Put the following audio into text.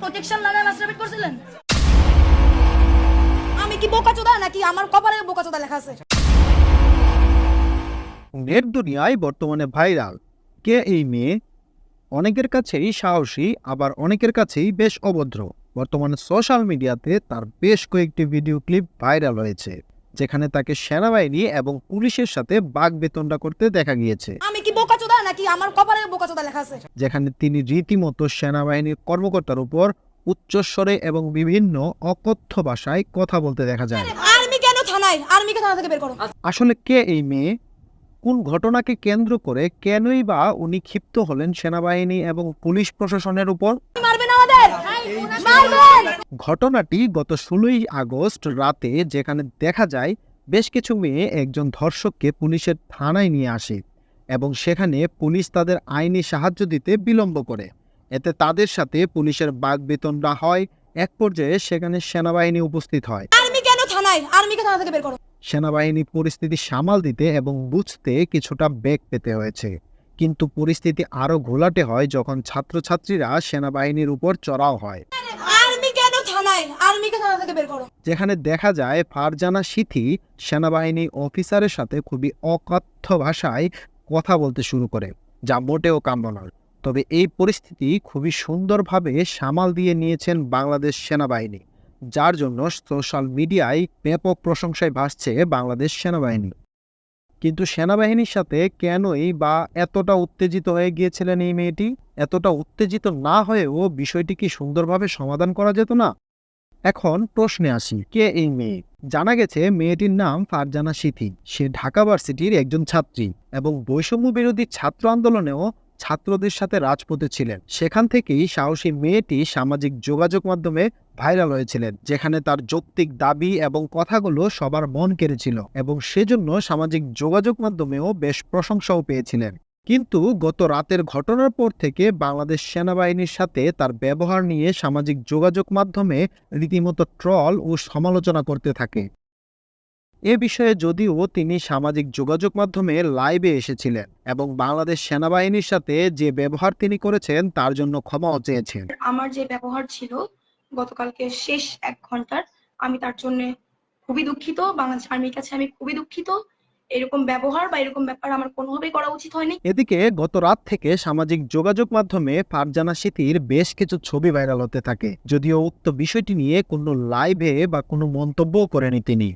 Protection নামে masturbate করছিলেন? আমি কি বোকাচোদা নাকি আমার কপালে বোকাচোদা লেখা আছে? নেট দুনিয়ায় বর্তমানে ভাইরাল। কে এই মেয়ে? অনেকের কাছেই সাহসী আবার অনেকের কাছেই বেশ অভদ্র। বর্তমানে সোশ্যাল মিডিয়াতে তার বেশ কয়েকটি ভিডিও ক্লিপ ভাইরাল হয়েছে যেখানে তাকে সেনাবাহিনী এবং পুলিশের সাথে বাঘ বেতনটা করতে দেখা গিয়েছে। আমি বোকাচোদা নাকি আমার কপালে বোকাচোদা লেখা আছে? যেখানে তিনি রীতিমতো সেনাবাহিনীর কর্মকর্তার উপর উচ্চস্বরে এবং বিভিন্ন অকথ্য ভাষায় কথা বলতে দেখা যায়। আর্মি কেন থানায়? আর্মিকে থানা থেকে বের করো? আসলে কে এই মেয়ে? কোন ঘটনাকে কেন্দ্র করে কেনই বা উনি ক্ষিপ্ত হলেন সেনাবাহিনী এবং পুলিশ প্রশাসনের উপর? মারবেন আমাদের মারবেন ঘটনাটি গত ষোলোই আগস্ট রাতে যেখানে দেখা যায় বেশ কিছু মেয়ে একজন ধর্ষককে পুলিশের থানায় নিয়ে আসে। এবং সেখানে পুলিশ তাদের আইনি সাহায্য দিতে বিলম্ব করে। এতে তাদের সাথে পুলিশের বাগ বেতনটা হয় এক পর্যায়ে সেখানে সেনাবাহিনী উপস্থিত হয়। সেনাবাহিনী পরিস্থিতি সামাল দিতে এবং বুঝতে কিছুটা বেগ পেতে হয়েছে। কিন্তু পরিস্থিতি আরও ঘোলাটে হয় যখন ছাত্রছাত্রীরা সেনাবাহিনীর উপর চড়াও হয়। যেখানে দেখা যায় ফারজানা সিথি সেনাবাহিনী অফিসারের সাথে খুবই অকথ্য ভাষায় কথা বলতে শুরু করে, যা মোটেও কাম্য নয়। তবে এই পরিস্থিতি খুবই সুন্দরভাবে সামাল দিয়ে নিয়েছেন বাংলাদেশ সেনাবাহিনী, যার জন্য সোশ্যাল মিডিয়ায় ব্যাপক প্রশংসায় ভাসছে বাংলাদেশ সেনাবাহিনী। কিন্তু সেনাবাহিনীর সাথে কেনই বা এতটা উত্তেজিত হয়ে গিয়েছিলেন এই মেয়েটি? এতটা উত্তেজিত না হয়েও বিষয়টি কি সুন্দরভাবে সমাধান করা যেত না? এখন প্রশ্নে আসি, কে এই মেয়ে? জানা গেছে মেয়েটির নাম ফারজানা সিথি। সে ঢাকা ভার্সিটির একজন ছাত্রী এবং বৈষম্য বিরোধী ছাত্র আন্দোলনেও ছাত্রদের সাথে রাজপথে ছিলেন। সেখান থেকেই সাহসী মেয়েটি সামাজিক যোগাযোগ মাধ্যমে ভাইরাল হয়েছিলেন, যেখানে তার যৌক্তিক দাবি এবং কথাগুলো সবার মন কেড়েছিল এবং সেজন্য সামাজিক যোগাযোগ মাধ্যমেও বেশ প্রশংসাও পেয়েছিলেন। কিন্তু গত রাতের ঘটনার পর থেকে বাংলাদেশ সেনাবাহিনীর সাথে তার ব্যবহার নিয়ে সামাজিক যোগাযোগ মাধ্যমে রীতিমতো ট্রল ও সমালোচনা করতে থাকে। এ বিষয়ে যদিও তিনি সামাজিক যোগাযোগ মাধ্যমে লাইভে এসেছিলেন এবং বাংলাদেশ সেনাবাহিনীর সাথে যে ব্যবহার তিনি করেছেন তার জন্য ক্ষমাও চেয়েছেন। আমার যে ব্যবহার ছিল গতকালকে শেষ এক ঘণ্টার, আমি তার জন্য খুবই দুঃখিত। বাংলাদেশ আর্মির কাছে আমি খুবই দুঃখিত। এরকম ব্যবহার বা এরকম ব্যাপার আমার কোনোভাবেই করা উচিত হয়নি। এদিকে গত রাত থেকে সামাজিক যোগাযোগ মাধ্যমে ফারজানা সিতির বেশ কিছু ছবি ভাইরাল হতে থাকে, যদিও উক্ত বিষয়টি নিয়ে কোনো লাইভে বা কোনো মন্তব্য করেনি তিনি।